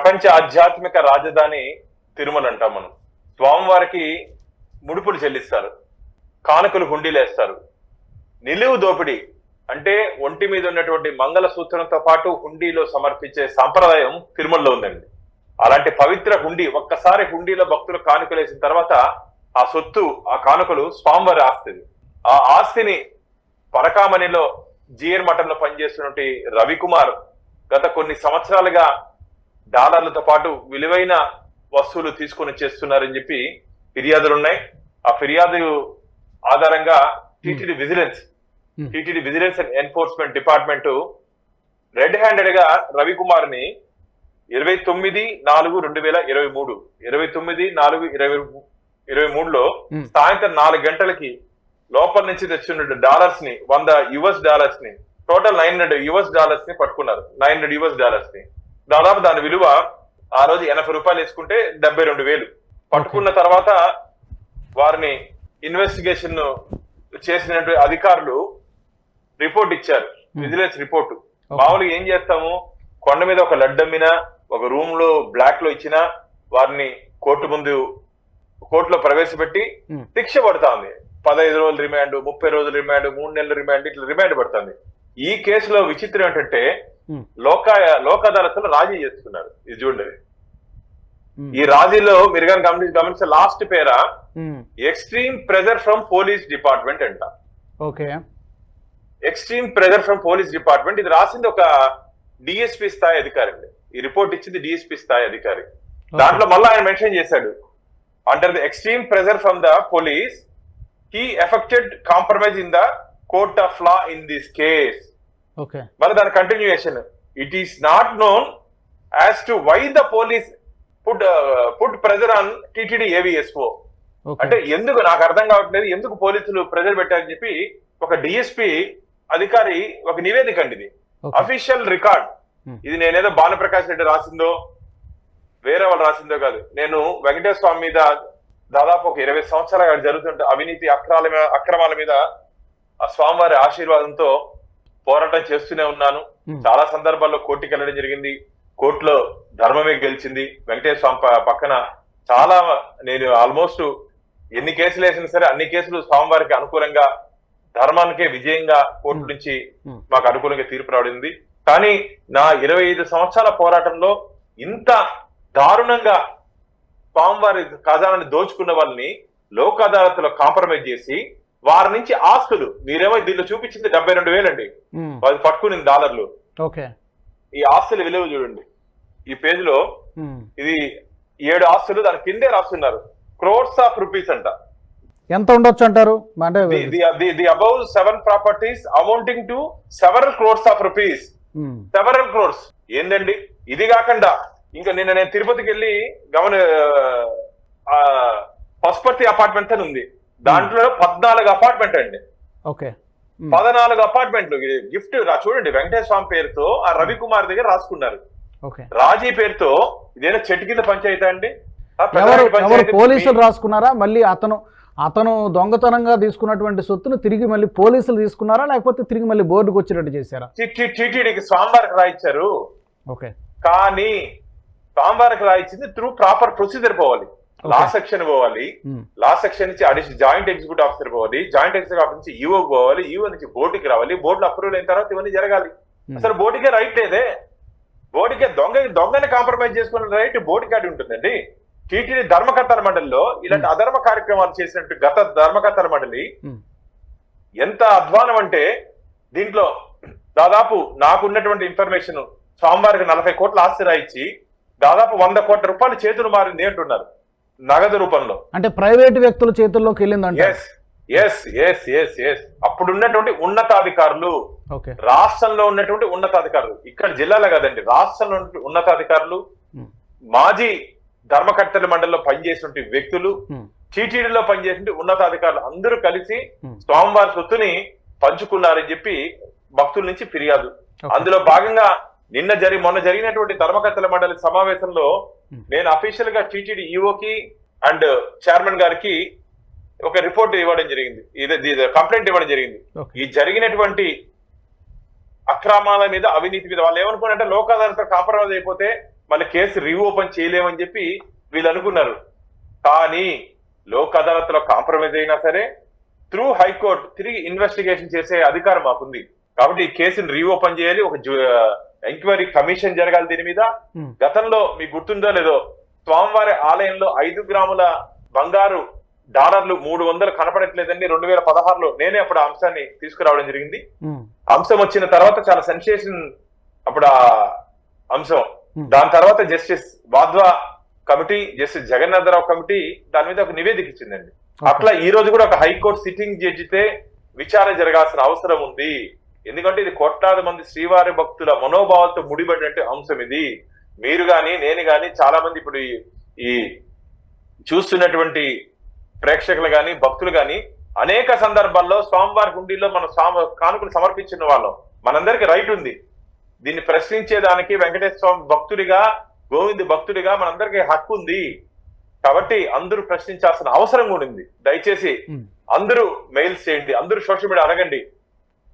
ప్రపంచ ఆధ్యాత్మిక రాజధాని తిరుమల అంటాం మనం. స్వామివారికి ముడుపులు చెల్లిస్తారు. కానుకలు హుండీలేస్తారు. నిలువు దోపిడీ అంటే ఒంటి మీద ఉన్నటువంటి మంగళ సూత్రంతో పాటు హుండీలో సమర్పించే సంప్రదాయం తిరుమలలో ఉందండి. అలాంటి పవిత్ర హుండీ ఒక్కసారి హుండీలో భక్తులు కానుకలు వేసిన తర్వాత ఆ సొత్తు ఆ కానుకలు స్వామివారి ఆస్తి. ఆ ఆస్తిని పరకామణిలో జిఎన్ మఠంలో పనిచేస్తున్నటువంటి రవికుమార్ గత కొన్ని సంవత్సరాలుగా డాలర్లతో పాటు విలువైన వస్తువులు తీసుకొని చేస్తున్నారని చెప్పి ఫిర్యాదులు ఉన్నాయి ఆ ఫిర్యాదు ఆధారంగా TTD vigilance Hmm. TTD vigilance and enforcement department red హ్యాండెడ్గా రవికుమార్ని ఇరవై తొమ్మిది నాలుగు రెండు వేల ఇరవై మూడు ఇరవై తొమ్మిది నాలుగు ఇరవై ఇరవై మూడులో Hmm. సాయంత్రం నాలుగు గంటలకి లోపల నుంచి తెచ్చిన డాలర్స్ని వంద యుఎస్ డాలర్స్ని టోటల్ నైన్ హండ్రెడ్ యుఎస్ డాలర్స్ని పట్టుకున్నారు నైన్ హండ్రెడ్ యుఎస్ డాలర్స్ని దాదాపు దాని విలువ ఆ రోజు ఎనభై రూపాయలు వేసుకుంటే డెబ్బై రెండు వేలు. పట్టుకున్న తర్వాత వారిని ఇన్వెస్టిగేషన్ చేసినటువంటి అధికారులు రిపోర్ట్ ఇచ్చారు. Vigilance report. మామూలుగా ఏం చేస్తాము? కొండ మీద ఒక లడ్డమ్మినా ఒక రూమ్లో బ్లాక్లో ఇచ్చినా వారిని కోర్టు ముందు కోర్టులో ప్రవేశపెట్టి Hmm. శిక్ష పడుతుంది. పదహైదు రోజులు రిమాండ్ ముప్పై రోజులు రిమాండ్ మూడు నెలల రిమాండ్ ఇట్లా రిమాండ్ పడుతుంది. ఈ కేసులో విచిత్రం ఏంటంటే లోక లోక్ అదాలత్లో రాజీ చేస్తున్నారు ఇది చూడండి ఈ రాజీలో మీరు కానీ గమనించి గమనిస్తే last para extreme pressure from police department అంట. Okay. Extreme pressure from police department ఇది రాసింది ఒక డిఎస్పీ స్థాయి అధికారి అండి ఈ రిపోర్ట్ ఇచ్చింది డిఎస్పీ స్థాయి అధికారి. దాంట్లో మళ్ళీ ఆయన మెన్షన్ చేశాడు. Under the extreme pressure from the police he effected compromise in the court of law in this case. మరి దాని continuation it is not known as to why the police put put pressure on TTD AVSO అంటే ఎందుకు? నాకు అర్థం కావట్లేదు. ఎందుకు పోలీసులు pressure పెట్టారని చెప్పి ఒక డిఎస్పి అధికారి ఒక నివేదిక అండి ఇది. Official record Hmm. ఇది నేనేదో భానుప్రకాష్ రెడ్డి రాసిందో వేరే వాళ్ళు రాసిందో కాదు. నేను వెంకటేశ్వర స్వామి మీద దాదాపు ఒక ఇరవై సంవత్సరాలుగా జరుగుతుంటే అవినీతి అక్రాల అక్రమాల మీద ఆ స్వామివారి ఆశీర్వాదంతో పోరాటం చేస్తూనే ఉన్నాను. చాలా సందర్భాల్లో కోర్టుకి వెళ్ళడం జరిగింది. కోర్టులో ధర్మమే గెలిచింది. వెంకటేశ్వర స్వామి పక్కన చాలా నేను ఆల్మోస్ట్ ఎన్ని కేసులు వేసినా సరే అన్ని కేసులు స్వామివారికి అనుకూలంగా ధర్మానికే విజయంగా కోర్టు. నుంచి. మాకు అనుకూలంగా తీర్పు రావడింది కానీ నా ఇరవై ఐదు సంవత్సరాల పోరాటంలో ఇంత దారుణంగా స్వామివారి ఖజానాన్ని దోచుకున్న వాళ్ళని లోక్ అదాలత్లో కాంప్రమైజ్ చేసి వారి నుంచి ఆస్తులు. మీరేమో దీనిలో చూపించింది డెబ్బై రెండు వేలండి. ఉమ్, వాళ్ళు పట్టుకునింది డాలర్లు. ఓకే. ఈ ఆస్తుల విలువ చూడండి. ఈ పేజ్లో ఇది ఏడు ఆస్తులు దాని కిందే రాస్తున్నారు. క్రోర్స్ ఆఫ్ రూపీస్ అంట. ఎంత ఉండొచ్చు అంటారు? అంటే the above seven properties amounting to several crores of rupees. Several crores. ఏందండి? ఇది కాకుండా ఇంకా నిన్న నేను తిరుపతికి వెళ్ళి గమన ఆ, పశుపతి అపార్ట్మెంట్ అని ఉంది. దాంట్లో పద్నాలుగు అపార్ట్మెంట్ అండి. ఓకే. పద్నాలుగు అపార్ట్మెంట్లు గిఫ్ట్ చూడండి వెంకటేశ్వర స్వామి పేరుతో ఆ రవికుమార్ దగ్గర రాసుకున్నారు. ఓకే. రాజీ పేరుతో ఇదేనా చెట్టు కింద పంచాయతీ అండి? పోలీసులు రాసుకున్నారా? మళ్ళీ అతను అతను దొంగతనంగా తీసుకున్నటువంటి సొత్తును తిరిగి మళ్ళీ పోలీసులు తీసుకున్నారా? లేకపోతే తిరిగి మళ్ళీ బోర్డుకు వచ్చేటట్టు చేశారా? టిటిడికి స్వామివారికి రాయించారు ఓకే. కానీ స్వామివారికి రాయించింది త్రూ ప్రాపర్ ప్రొసీజర్ పోవాలి. లా. సెక్షన్ పోవాలి. లా సెక్షన్ నుంచి అడిషనల్ జాయింట్ ఎగ్జిక్యూటివ్ ఆఫీసర్ పోవాలి. జాయింట్ ఎగ్జిక్యూటివ్ ఆఫీసర్ నుంచి ఈఓ పోవాలి. ఈఓ నుంచి బోర్డుకి రావాలి. బోర్డులో అప్రూవల్ అయిన తర్వాత ఇవన్నీ జరగాలి. అసలు బోర్డుకే రైట్ లేదే. బోర్డుకే దొంగ దొంగని కాంప్రమైజ్ చేసుకున్న రైట్ బోర్డుకి అడి ఉంటుందండి. టీటీడీ ధర్మకర్తల మండలిలో ఇలాంటి అధర్మ కార్యక్రమాలు చేసినట్టు గత ధర్మకర్తల మండలి ఎంత అధ్వానం అంటే దీంట్లో దాదాపు నాకున్నటువంటి ఇన్ఫర్మేషన్ స్వామివారికి నలభై కోట్ల ఆస్తి రాయించి దాదాపు వంద కోట్ల రూపాయలు చేతులు మారింది అంటున్నారు. నగదు రూపంలో. అంటే ప్రైవేట్ వ్యక్తుల చేతుల్లోకి వెళ్ళిందంట yes yes yes yes yes అప్పుడు ఉన్నటువంటి ఉన్నతాధికారులు రాష్ట్రంలో ఉన్నటువంటి ఉన్నతాధికారులు ఇక్కడ జిల్లాలో కాదండి రాష్ట్రంలో ఉన్నతాధికారులు ఉమ్, మాజీ ధర్మకర్తల మండలిలో పనిచేసినటువంటి వ్యక్తులు ఉమ్, టీటీడీలో పనిచేసిన ఉన్నతాధికారులు అందరూ కలిసి ఉమ్, స్వామివారి సొత్తుని పంచుకున్నారని చెప్పి భక్తుల నుంచి ఫిర్యాదు. అందులో భాగంగా నిన్న జరి మొన్న జరిగినటువంటి ధర్మకర్తల మండలి సమావేశంలో. నేను అఫీషియల్గా టీటీడీ ఈఓకి అండ్ చైర్మన్ గారికి ఒక రిపోర్ట్ ఇవ్వడం జరిగింది. ఇది కంప్లైంట్ ఇవ్వడం జరిగింది. ఈ జరిగినటువంటి అక్రమాల మీద అవినీతి మీద వాళ్ళు ఏమనుకున్నారంటే లోక్ అదాలత్ కాంప్రమైజ్ అయిపోతే మళ్ళీ కేసు రీఓపెన్ చేయలేమని చెప్పి వీళ్ళు అనుకున్నారు. కానీ లోక్ అదాలత్లో కాంప్రమైజ్ అయినా సరే త్రూ హైకోర్టు తిరిగి ఇన్వెస్టిగేషన్ చేసే అధికారం మాకుంది. కాబట్టి ఈ కేసుని రీఓపెన్ చేయాలి ఒక ఎంక్వైరీ కమిషన్ జరగాలి దీని మీద. గతంలో మీకు గుర్తుందో లేదో స్వామివారి ఆలయంలో ఐదు గ్రాముల బంగారు డాలర్లు మూడు వందలు కనపడట్లేదండి. రెండు వేల పదహారులో నేనే అప్పుడు అంశాన్ని తీసుకురావడం జరిగింది. అంశం వచ్చిన తర్వాత చాలా సెన్సేషన్ అప్పుడు ఆ అంశం. దాని తర్వాత justice Wadhwa committee justice Jagannatharao committee దాని మీద ఒక నివేదిక ఇచ్చిందండి. అట్లా ఈ రోజు కూడా ఒక హైకోర్టు సిట్టింగ్ జడ్జితే విచారణ జరగాల్సిన అవసరం ఉంది. ఎందుకంటే ఇది కోట్లాది మంది శ్రీవారి భక్తుల మనోభావాలతో ముడిపడినట్టు అంశం ఇది. మీరు గాని నేను గాని చాలా మంది ఇప్పుడు ఈ- చూస్తున్నటువంటి ప్రేక్షకులు గాని భక్తులు గాని అనేక సందర్భాల్లో స్వామివారి హుండీలో మన స్వామి కానుకలు సమర్పించిన వాళ్ళం. మనందరికి రైట్ ఉంది. దీన్ని ప్రశ్నించేదానికి వెంకటేశ్వర స్వామి భక్తుడిగా గోవింద్ భక్తుడిగా మనందరికీ హక్కు ఉంది. కాబట్టి అందరూ ప్రశ్నించాల్సిన అవసరం కూడా ఉంది. దయచేసి అందరూ మెయిల్స్ చేయండి అందరూ సోషల్ మీడియా అడగండి.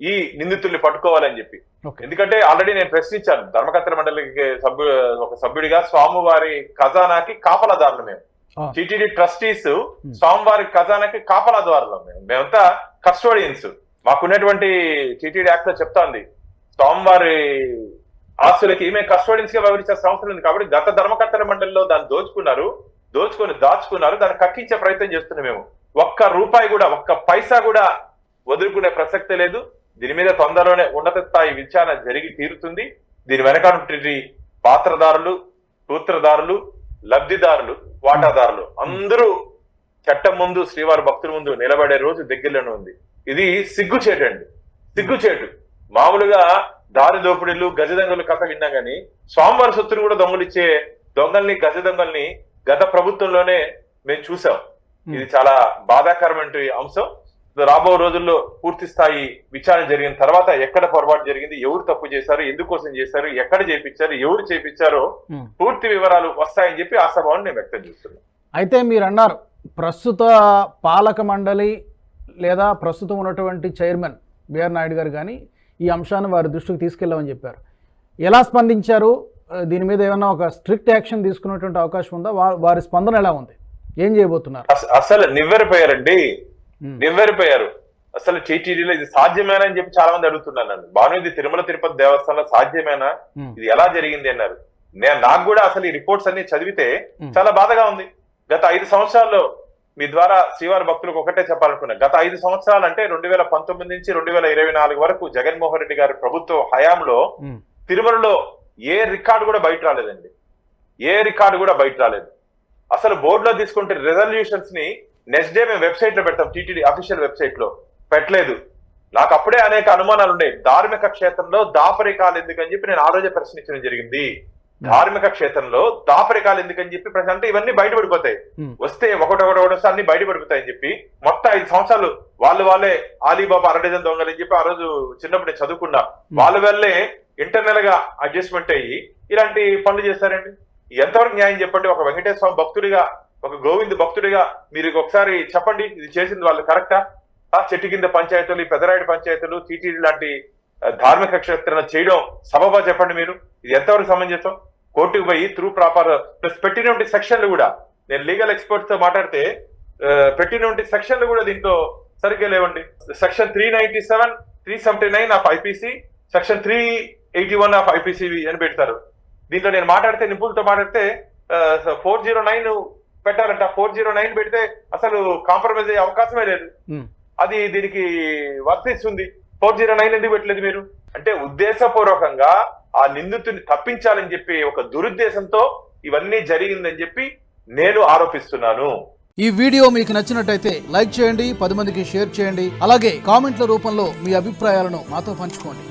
ఈ నిందితుల్ని పట్టుకోవాలని చెప్పి. ఎందుకంటే ఆల్రెడీ నేను ప్రశ్నించాను ధర్మకర్తల మండలికి సభ్యు ఒక సభ్యుడిగా స్వామివారి ఖజానాకి కాపలాదారులు మేము. టిటిడి ట్రస్టీస్ స్వామివారి ఖజానాకి కాపలాదారులు మేము. మేమంతా కస్టోడియన్స్. మాకున్నటువంటి టిటిడి యాక్ట్లో చెప్తాంది స్వామివారి ఆస్తులకి మేము కస్టోడియన్స్గా వ్యవహరించాల్సిన అవసరం ఉంది కాబట్టి గత ధర్మకర్తల మండలిలో దాన్ని దోచుకున్నారు దోచుకొని దాచుకున్నారు దాన్ని కక్కించే ప్రయత్నం చేస్తున్నాం మేము. ఒక్క రూపాయి కూడా ఒక్క పైసా కూడా వదులుకునే ప్రసక్తే లేదు. దీని మీద తొందరలోనే ఉన్నత స్థాయి విచారణ జరిగి తీరుతుంది. దీని వెనకాల పాత్రదారులు సూత్రధారులు లబ్ధిదారులు వాటాదారులు. అందరూ చట్టం ముందు శ్రీవారి భక్తుల ముందు నిలబడే రోజు దగ్గరలోనే ఉంది. ఇది సిగ్గుచేటండి సిగ్గుచేటు. మామూలుగా దారి దోపిడీలు గజ దొంగలు కథ విన్నాం కానీ స్వామివారి సొత్తును కూడా దొంగలిచ్చే దొంగల్ని గజ దొంగల్ని గత ప్రభుత్వంలోనే మేము చూసాం. ఇది చాలా బాధాకరమైన అంశం. రాబో రోజుల్లో పూర్తి స్థాయి విచారణ జరిగిన తర్వాత ఎక్కడ పొరపాటు జరిగింది ఎవరు తప్పు చేశారు ఎందుకోసం చేశారు ఎక్కడ చేపించారు ఎవరు చేపించారో ఉమ్. పూర్తి వివరాలు వస్తాయని చెప్పి ఆశాభావం నేను వ్యక్తం చేస్తున్నాను. అయితే మీరు అన్నారు ప్రస్తుత పాలక మండలి లేదా ప్రస్తుతం ఉన్నటువంటి చైర్మన్ బిఆర్ నాయుడు గారు కానీ ఈ అంశాన్ని వారి దృష్టికి తీసుకెళ్ళామని చెప్పారు. ఎలా స్పందించారు? దీని మీద ఏమైనా ఒక స్ట్రిక్ట్ యాక్షన్ తీసుకునేటువంటి అవకాశం ఉందా? వారి స్పందన ఎలా ఉంది? ఏం చేయబోతున్నారు? అస- అసలు నివ్వెరపోయారండి. నివ్వెరపోయారు అసలు టీటీడీలో ఇది సాధ్యమేనా అని చెప్పి చాలా మంది అడుగుతున్నారు నన్ను. బాను ఇది తిరుమల తిరుపతి దేవస్థానంలో సాధ్యమేనా? ఉమ్, ఇది ఎలా జరిగింది అన్నారు. నేను నాకు కూడా అసలు ఈ రిపోర్ట్స్ అన్ని చదివితే ఉమ్, చాలా బాధగా ఉంది. గత ఐదు సంవత్సరాల్లో మీ ద్వారా శ్రీవారి భక్తులకు ఒకటే చెప్పాలనుకున్నా. గత ఐదు సంవత్సరాలు అంటే రెండు వేల పంతొమ్మిది నుంచి రెండు వేల ఇరవై నాలుగు వరకు జగన్మోహన్ రెడ్డి గారి ప్రభుత్వ హయాంలో తిరుమలలో ఏ రికార్డు కూడా బయట రాలేదండి. ఏ రికార్డు కూడా బయట రాలేదు. అసలు బోర్డులో తీసుకుంటే రెజల్యూషన్స్ని నెక్స్ట్ డే మేము వెబ్సైట్లో పెడతాం టీటీడీ అఫీషియల్ వెబ్సైట్లో. పెట్టలేదు. నాకు అప్పుడే అనేక అనుమానాలు ఉండే. ధార్మిక క్షేత్రంలో దాపరికాలు ఎందుకని చెప్పి నేను ఆ రోజే ప్రశ్నించడం జరిగింది. ధార్మిక క్షేత్రంలో దాపరికాలు ఎందుకని చెప్పి ప్రశ్న అంటే ఇవన్నీ బయటపడిపోతాయి. ఉమ్, వస్తే ఒకటొకటి ఒకటి వస్తే అన్ని బయటపడిపోతాయని చెప్పి. మొత్తం ఐదు సంవత్సరాలు వాళ్ళు వాళ్ళే ఆలీబాబా అరడజన్ దొంగలు అని చెప్పి ఆ రోజు చిన్నప్పుడు నేను చదువుకున్నా. వాళ్ళ వల్లే ఇంటర్నల్గా అడ్జస్ట్మెంట్ అయ్యి ఇలాంటి పనులు చేస్తారండి. ఎంతవరకు న్యాయం చెప్పండి? ఒక వెంకటేశ్వర స్వామి భక్తుడిగా ఒక గోవింద్ భక్తుడిగా మీరు ఒకసారి చెప్పండి ఇది చేసింది వాళ్ళు కరెక్టా? ఆ చెట్టు కింద పంచాయతీలు ఈ పెదరాయుడు పంచాయతీలు టీటీడీ లాంటి ధార్మిక క్షేత్రం చేయడం సబబా చెప్పండి మీరు. ఇది ఎంతవరకు సమంజసం? కోర్టుకు పోయి త్రూ ప్రాపర్ ప్లస్ పెట్టినటువంటి సెక్షన్లు కూడా నేను లీగల్ ఎక్స్పర్ట్స్తో మాట్లాడితే పెట్టినటువంటి సెక్షన్లు కూడా దీంట్లో సరిగ్గా లేవండి. Section three ninety seven three seventy nine of IPC section three eighty one of IPC అని పెడతారు. దీంట్లో నేను మాట్లాడితే నిపుణులతో మాట్లాడితే ఫోర్ జీరో నైన్ పెట్టాలంట ఫోర్ జీరో నైన్ పెడితే అసలు కాంప్రమైజ్ అయ్యే అవకాశమే లేదు. అది దీనికి వర్తిస్తుంది. ఫోర్ జీరో నైన్ ఎందుకు పెట్టలేదు మీరు? అంటే ఉద్దేశపూర్వకంగా ఆ నిందితుని తప్పించాలని చెప్పి ఒక దురుద్దేశంతో ఇవన్నీ జరిగిందని చెప్పి నేను ఆరోపిస్తున్నాను. ఈ వీడియో మీకు నచ్చినట్టయితే లైక్ చేయండి పది మందికి షేర్ చేయండి. అలాగే కామెంట్ల రూపంలో మీ అభిప్రాయాలను మాతో పంచుకోండి.